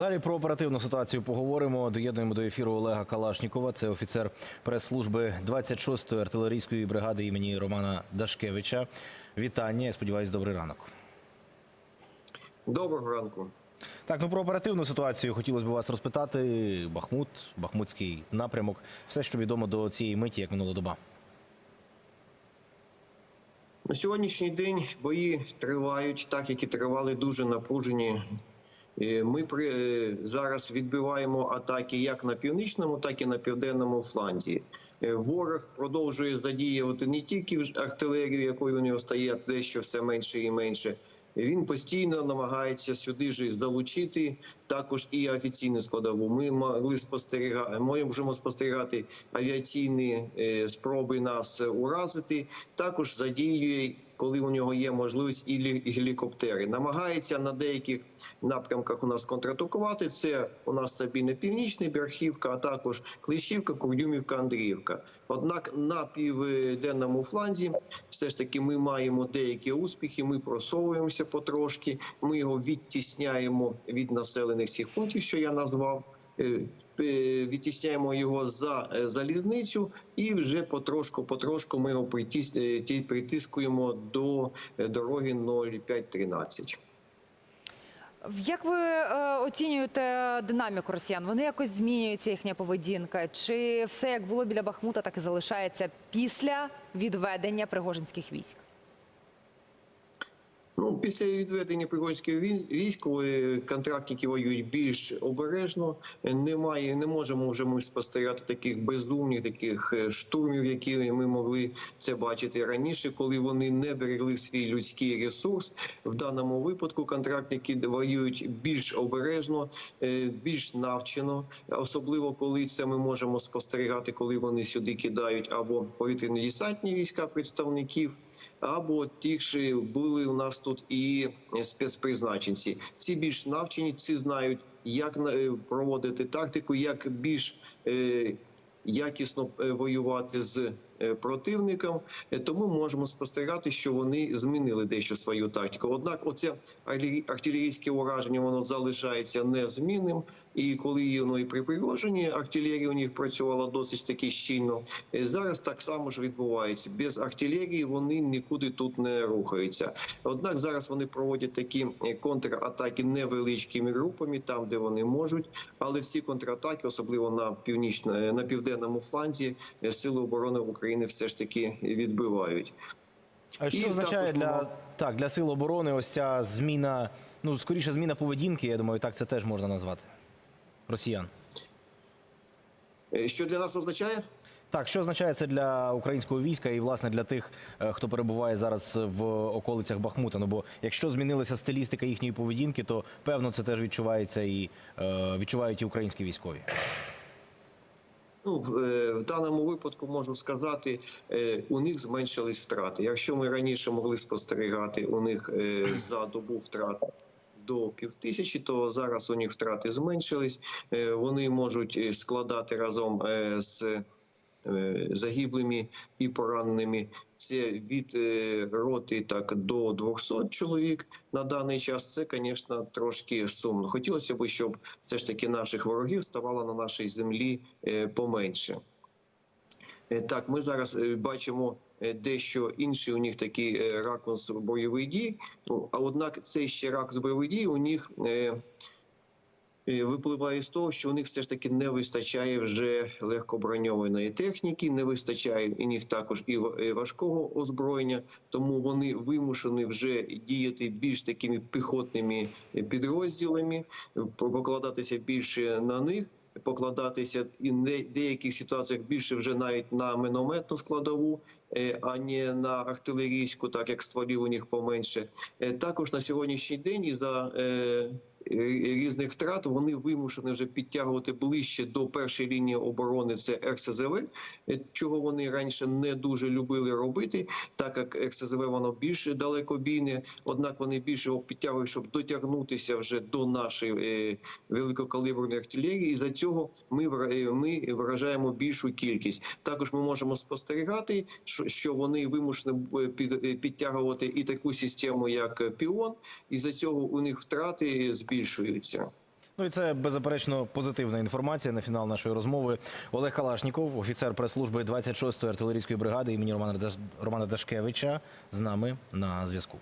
Далі про оперативну ситуацію поговоримо. Доєднуємо до ефіру Олега Калашнікова. Це офіцер прес-служби 26-ї артилерійської бригади імені Романа Дашкевича. Вітання. Я сподіваюся, добрий ранок. Доброго ранку. Так, ну про оперативну ситуацію хотілося б вас розпитати. Бахмут, Бахмутський напрямок, все, що відомо до цієї миті, як минула доба. На сьогоднішній день бої тривають, так як і тривали дуже напружені. Е, Ми при е, зараз відбиваємо атаки як на північному, так і на південному фланзі. Е, Ворог продовжує задіювати не тільки артилерію, якою у нього стає дещо все менше і менше. Він постійно намагається сюди ж залучити також і офіційну складову. Ми могли спостерігати, можемо спостерігати авіаційні спроби нас уразити. Також задіює, коли у нього є можливість, і лі- і гелікоптери. Намагається на деяких напрямках у нас контратакувати. Це у нас стабільно північний Берхівка, а також Клещівка, Курдюмівка, Андріївка. Однак на південному фланзі все ж таки ми маємо деякі успіхи. Ми просовуємося потрошки. Ми його відтісняємо від населених цих пунктів, що я назвав. Е, Відтісняємо його за е, залізницю, і вже потрошку, потрошку ми його е, притискуємо до дороги 0513. Як ви оцінюєте динаміку росіян? Вони якось змінюється їхня поведінка? Чи все як було біля Бахмута, так і залишається після відведення пригожинських військ? Після відведення пригодського військ е, контрактники воюють більш обережно. Е, Немає, не можемо вже ми спостерігати таких безумних, таких е, штурмів, які ми могли це бачити раніше, коли вони не берегли свій людський ресурс. В даному випадку контрактники воюють більш обережно, більш навчено, особливо коли це ми можемо спостерігати, коли вони сюди кидають або повітряно-десантні війська представників, або ті ж були у нас тут і спецпризначенці. Ці більш навчені, ці знають, як е, проводити тактику, як більш е, якісно е, воювати з е, противником. Е, Тому можемо спостерігати, що вони змінили дещо свою тактику. Однак, оце артилерійське ураження воно залишається незмінним. І коли воно і при пригоженні артилерія у них працювала досить таки щільно. Е, Зараз так само ж відбувається. Без артилерії вони нікуди тут не рухаються. Однак зараз вони проводять такі контратаки невеличкими групами, там де вони можуть. Але всі контратаки, особливо на північно на південному фланзі, сили оборони України все ж таки відбивають. А що І означає також для так для сил оборони ось ця зміна? Ну скоріше зміна поведінки. Я думаю, так це теж можна назвати росіян. Е, Що для нас означає? Так, що означає це для українського війська і власне для тих, е, хто перебуває зараз в околицях Бахмута? Ну бо якщо змінилася стилістика їхньої поведінки, то певно це теж відчувається і е, відчувають і українські військові. Ну, в, е, в даному випадку можу сказати, е, у них зменшились втрати. Якщо ми раніше могли спостерігати у них е, за добу втрат до півтисячі, то зараз у них втрати зменшились. Вони можуть складати разом з загиблими і пораненими. Це від е, роти так до 200 чоловік на даний час. Це, звісно, трошки сумно. Хотілося б, щоб все ж таки наших ворогів ставало на нашій землі е, поменше. Е, Так, ми зараз е, бачимо е, дещо інший у них такий е, ракурс бойових дій. А однак цей ще ракурс бойових дій у них е, е, випливає з того, що у них все ж таки не вистачає вже легкоброньованої техніки, не вистачає у них також і ва- е, важкого озброєння, тому вони вимушені вже діяти більш такими піхотними е, підрозділами, е, покладатися більше на них покладатися і в деяких ситуаціях більше вже навіть на мінометну складову, е, а не на артилерійську, так як стволів у них поменше. Е, Також на сьогоднішній день і за е, різних втрат вони вимушені вже підтягувати ближче до першої лінії оборони. Це РСЗВ, е, чого вони раніше не дуже любили робити, так як РСЗВ воно більш далекобійне, однак вони більше його підтягують, щоб дотягнутися вже до нашої е, великокаліберної артилерії. І за цього ми е, ми виражаємо більшу кількість. Також ми можемо спостерігати, що- вони вимушені е, е, підтягувати і таку систему, як е, піон, і за цього у них втрати збільшуються. Ну і це беззаперечно позитивна інформація на фінал нашої розмови. Олег Калашніков, офіцер прес-служби 26-ї артилерійської бригади імені Романа Дашкевича, з нами на зв'язку.